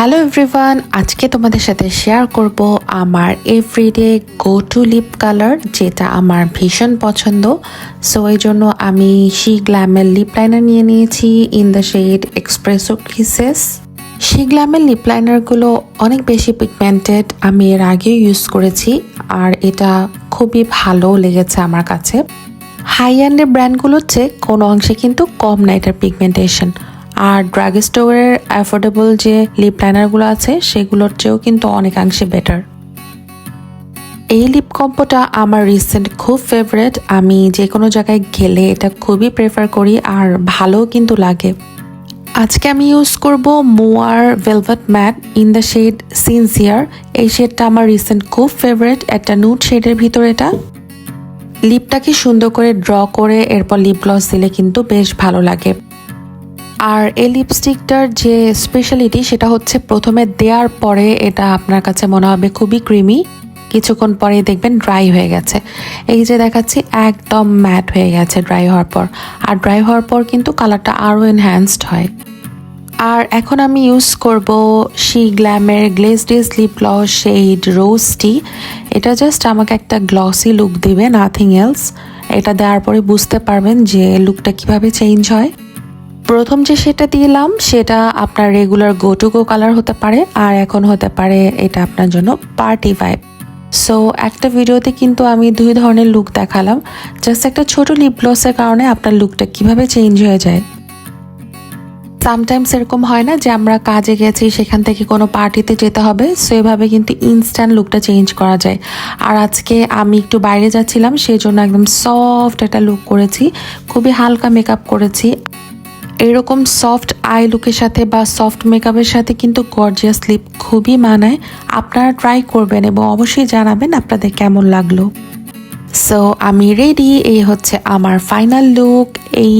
Hello everyone আজকে তোমাদের সাথে শেয়ার করব আমার everyday go to lip colour যেটা আমার ভীষণ পছন্দ। সো এই জন্য আমি শি গ্ল্যামের লিপ লাইনার নিয়ে নিয়েছি in the shade espresso crisis she গ্ল্যামের লিপ লাইনারগুলো অনেক বেশি পিগমেন্টেড আমি এর আগেও ইউজ করেছি, আর এটা খুবই ভালো লেগেছে আমার কাছে। হাই অ্যান্ডের ব্র্যান্ডগুলোর চেয়ে কোনো অংশে কিন্তু কম না এটার পিগমেন্টেশন আর ড্রাগ স্টোরের অ্যাফোর্ডেবল যে লিপ লাইনারগুলো আছে, সেগুলোর চেয়েও কিন্তু অনেকাংশে বেটার এই লিপ কম্বোটা আমার রিসেন্ট খুব ফেভারেট আমি যে কোনো জায়গায় গেলে এটা খুবই প্রেফার করি আর ভালো কিন্তু লাগে। আজকে আমি ইউজ করব Moira velvet matte in the shade sincere এই শেডটা আমার রিসেন্ট খুব ফেভারেট একটা নুট শেডের ভিতর এটা। লিপটাকে সুন্দর করে ড্র করে এরপর লিপ গ্লস দিলে কিন্তু বেশ ভালো লাগে। আর এই লিপস্টিকটার যে স্পেশালিটি সেটা হচ্ছে প্রথমে দেওয়ার পরে এটা আপনার কাছে মনে হবে খুবই ক্রিমি কিছুক্ষণ পরে দেখবেন ড্রাই হয়ে গেছে। এই যে দেখাচ্ছি, একদম ম্যাট হয়ে গেছে ড্রাই হওয়ার পর। আর ড্রাই হওয়ার পর কিন্তু কালারটা আরও এনহ্যান্সড হয়। আর এখন আমি ইউজ করব শি গ্ল্যামের glaze lip gloss shade rosy এটা জাস্ট আমাকে একটা গ্লসি লুক দিবে নাথিং এলস এটা দেওয়ার পরে বুঝতে পারবেন যে লুকটা কীভাবে চেঞ্জ হয়। প্রথম যে সেটা দিলাম, সেটা আপনার regular go to go colour হতে পারে, আর এখন হতে পারে এটা আপনার জন্য পার্টি ভাইব সো একটা ভিডিওতে কিন্তু আমি দুই ধরনের লুক দেখালাম। জাস্ট একটা ছোট লিপ গ্লসের কারণে আপনার লুকটা কীভাবে চেঞ্জ হয়ে যায়। সামটাইমস এরকম হয় না যে আমরা কাজে গেছি, সেখান থেকে কোনো পার্টিতে যেতে হবে সো এভাবে কিন্তু ইনস্ট্যান্ট লুকটা চেঞ্জ করা যায়। আর আজকে আমি একটু বাইরে যাচ্ছিলাম সেই জন্য একদম সফট একটা লুক করেছি, খুবই হালকা মেকআপ করেছি। এরকম সফট আই লুকের সাথে বা সফট মেকআপের সাথে কিন্তু গর্জিয়াস লিপ খুবই মানায়। আপনারা ট্রাই করবেন এবং অবশ্যই জানাবেন আপনাদের কেমন লাগল। সো আমি রেডি এই হচ্ছে আমার ফাইনাল লুক এই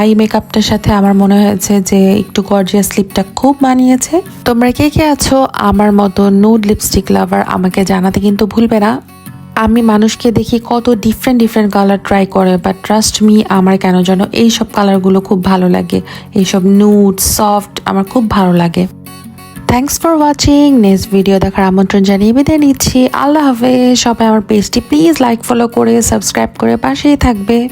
আই মেকআপটার সাথে আমার মনে হয়েছে যে একটু গর্জিয়াস লিপটা খুব মানিয়েছে। তোমরা কে কে আছো? আমার মতো নুড লিপস্টিক লাভার আমাকে জানাতে কিন্তু ভুলবে না। আমি মানুষকে দেখি কত ডিফারেন্ট ডিফারেন্ট কালার ট্রাই করে বাট ট্রাস্ট মি আমার কেন যেন এইসব কালারগুলো খুব ভালো লাগে। এইসব নুড সফট আমার খুব ভালো লাগে। Thanks for watching next video দেখার আমন্ত্রণ জানিয়ে বিদায় নিচ্ছি। আল্লাহ হাফেজ। সবাই আমার পেজটি প্লিজ লাইক ফলো করে সাবস্ক্রাইব করে পাশেই থাকবে।